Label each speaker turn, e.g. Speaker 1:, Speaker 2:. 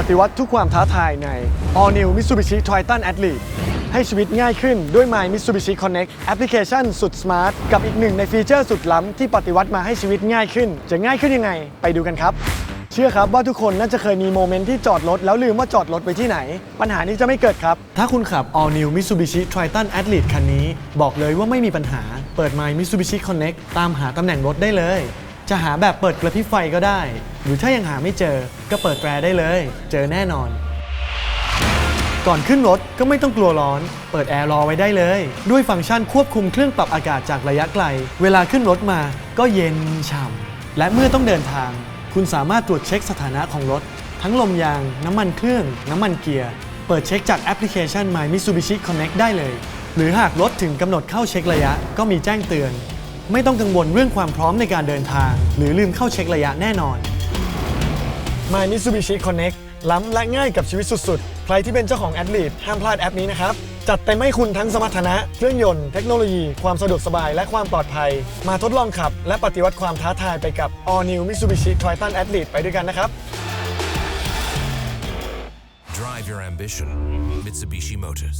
Speaker 1: ปฏิวัติทุกความท้าทายใน All New Mitsubishi Triton Athlete ให้ชีวิตง่ายขึ้นด้วย My Mitsubishi Connect แอปพลิเคชันสุดสมาร์ท กับอีกหนึ่งในฟีเจอร์สุดล้ำที่ปฏิวัติมาให้ชีวิตง่ายขึ้น จะง่ายขึ้นยังไง ไปดูกันครับ เชื่อครับว่าทุกคนน่าจะเคยมีโมเมนต์ที่จอดรถแล้วลืมว่าจอดรถไว้ที่ไหน ปัญหานี้จะไม่เกิดครับ ถ้าคุณขับ All New Mitsubishi Triton Athlete คันนี้ บอกเลยว่าไม่มีปัญหา เปิด My Mitsubishi Connect ตามหาตำแหน่งรถได้เลย จะหาแบบเปิดกระพริบไฟก็ได้ หรือถ้ายังหาไม่เจอก็เปิดแตรได้เลย เจอแน่นอน ก่อนขึ้นรถก็ไม่ต้องกลัวร้อน เปิดแอร์รอไว้ได้เลย ด้วยฟังก์ชันควบคุมเครื่องปรับอากาศจากระยะไกล เวลาขึ้นรถมาก็เย็นฉ่ำและเมื่อต้องเดินทาง คุณสามารถตรวจเช็คสถานะของรถ ทั้งลมยาง น้ำมันเครื่อง น้ำมันเกียร์ เปิดเช็คจากแอปพลิเคชัน My Mitsubishi Connect ได้เลย หรือหากรถถึงกำหนดเข้าเช็คระยะก็มีแจ้งเตือน ไม่ต้องกังวลเรื่องความพร้อมในการเดินทาง หรือลืมเข้าเช็คระยะแน่นอน My Mitsubishi Connect ล้ำและง่ายกับชีวิตสุดๆ ใครที่เป็นเจ้าของแอดลีดห้ามพลาดแอปนี้นะครับ จัดเต็มให้คุณทั้งสมรรถนะ เครื่องยนต์ เทคโนโลยี ความสะดวกสบาย และความปลอดภัย มาทดลองขับ และปฏิวัติความท้าทายไปกับ All New Mitsubishi Triton Athlete ไปด้วยกันนะครับ
Speaker 2: Drive your ambition. Mitsubishi Motors.